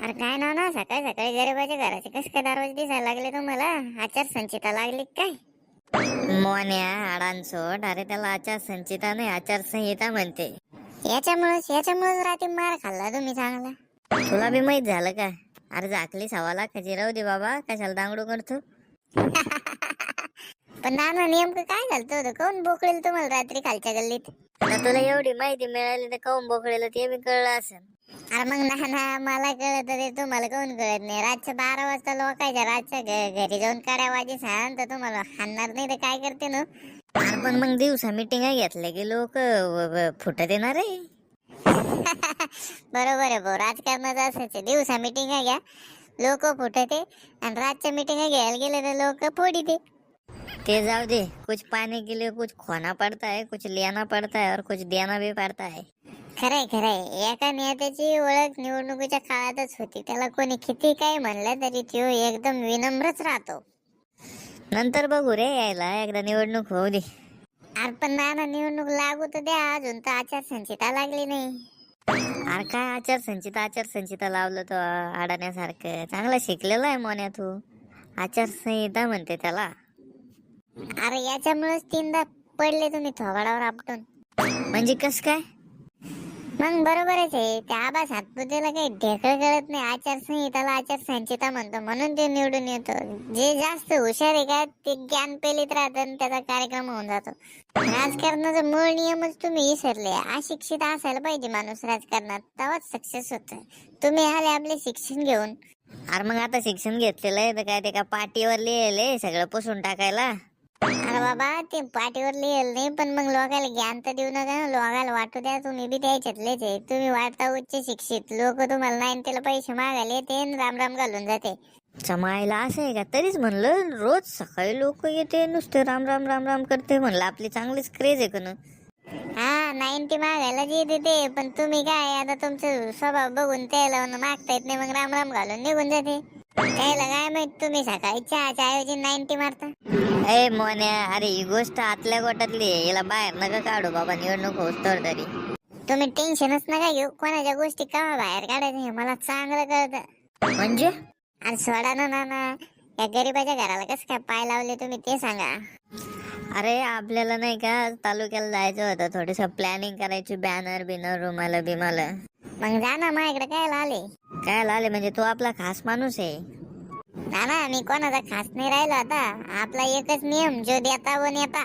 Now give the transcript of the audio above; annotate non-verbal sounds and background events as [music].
अरे काय नाव ना सकाळी सकाळी गरीबाच्या घराचे कस काय दरवाजे दिसायला लागले तुम्हाला आचार संचिता लागली काय? मोन्या आडांसोट अरे त्याला आचार संचिता नाही आचार संहिता म्हणते. याच्यामुळेच याच्यामुळेच रात्री मार खाल्ला तुम्ही चांगला. तुला बी माहीत झालं का? अरे झाकली सव्वा लाखाची राहू दे बाबा कशाला दांगडू करतो? [laughs] पण नाना नेमकं काय झालं होतं? कोण बोकळेल तुम्हाला रात्री खालच्या गल्लीत? आता तुला एवढी माहिती मिळाली तर काऊन बोकळेलं ते बी कळलं असेल. अरे मग नाना मला कळत ते तुम्हाला कोण कळत नाही? रातच्या बारा वाजता लोकांच्या रातच्या घ- घरी जाऊन काड्या वाजी सांग तर तुम्हाला हाणणार नाही तर काय करते ना? अरे पण मग दिवसा मिटिंग घेतल्या की लोक फुटत येणार आहे? [laughs] बरोबर आहे भाऊ राजकारणाचं असंच आहे दिवसा मिटिंग घ्या लोक फुटते आणि रातच्या मिटिंग घ्यायला गेले तर लोक फोडीते ते जाऊ दे. कुछ पाने के लिए कुछ खोना पड़ता है कुछ लेना पड़ता है और कुछ देना भी पड़ता है. खरंय खरंय. एका नेत्याची ओळख निवडणुकीच्या काळातच होती. त्याला कोणी किती काही म्हणलं तरी तो एकदम विनम्रच राहतो. नंतर बघू रे यायला. एकदा निवडणूक होऊ दे. अरे पण नाना निवडणूक लागू तर द्या. अजून तर आचारसंहिता लागली नाही. अरे काय आचार संचिता आचार संचिता लावलं तो अडाण्यासारखं चांगला शिकलेला आहे मोन्या तू. आचार संहिता म्हणते त्याला. अरे याच्यामुळेच तीनदा पडले तुम्ही थोबाडावर आपटून. म्हणजे कस काय? मग बरोबरच आहे. त्या आबा सातपुतेला काही ढेकळ कळत नाही आचारसंहिताला आचारसंहिता म्हणतो. म्हणून ते निवडून येतो. जे जास्त हुशार आहे का ते ज्ञान पेलीत राहतं आणि त्याचा कार्यक्रम होऊन जातो. राजकारणाचा मूळ नियमच तुम्ही विसरले. अशिक्षित असायला पाहिजे माणूस राजकारणात. तेव्हाच सक्सेस होत. तुम्ही आले आपले शिक्षण घेऊन. अरे मग आता शिक्षण घेतलेलं आहे तर काय ते का पाठीवर लिहिलंय सगळं पुसून टाकायला? अरे बाबा ते पाठीवर लिहिलं नाही पण मग लोकांना ज्ञान तर देऊ नका ना. लोकांना वाटू द्या तुम्ही बी द्यायच्यातलेच आहे. तुम्ही वाटता उच्च शिक्षित. लोक तुम्हाला नाईन्टीला पैसे मागायला आणि राम राम घालून जाते. समायला असं आहे का? तरीच म्हणलं रोज सकाळी लोक येते नुसते राम राम राम राम करते म्हणलं. आपली चांगलीच क्रेज आहे का ना? हा नाईन्टी मागायला जे देते पण तुम्ही काय आता तुमचं स्वभाव बघून त्याला मागता येत नाही मग राम राम घालून निघून जाते. काय माहीत तुम्ही? सकाळी चहाच्या ऐवजी नाईन्टी मारता. ए मोन्या अरे ही गोष्ट आतल्या गोटातली आहे. याला बाहेर नका काढू बाबा निवडणूक होतोर तरी तुम्ही टेन्शनच नका घेऊ. कोणाच्या गोष्टी कवा बाहेर काढायचं हे मला चांगलं कळतं. म्हणजे? आणि सोडा ना नाना या गरीबाच्या घराला कसं काय पाय लावले तुम्ही ते सांगा. अरे आपल्याला नाही का तालुक्याला जायचं होतं. थोडस प्लॅनिंग करायची बॅनर बिनर रुमाल बिमाल. मग जा ना माझ्याकडे काय आले काय आले म्हणजे तो आपला खास माणूस आहे? नाना मी कोणाचा खास नाही राहिलो आता. आपला एकच नियम जो देता व नेता.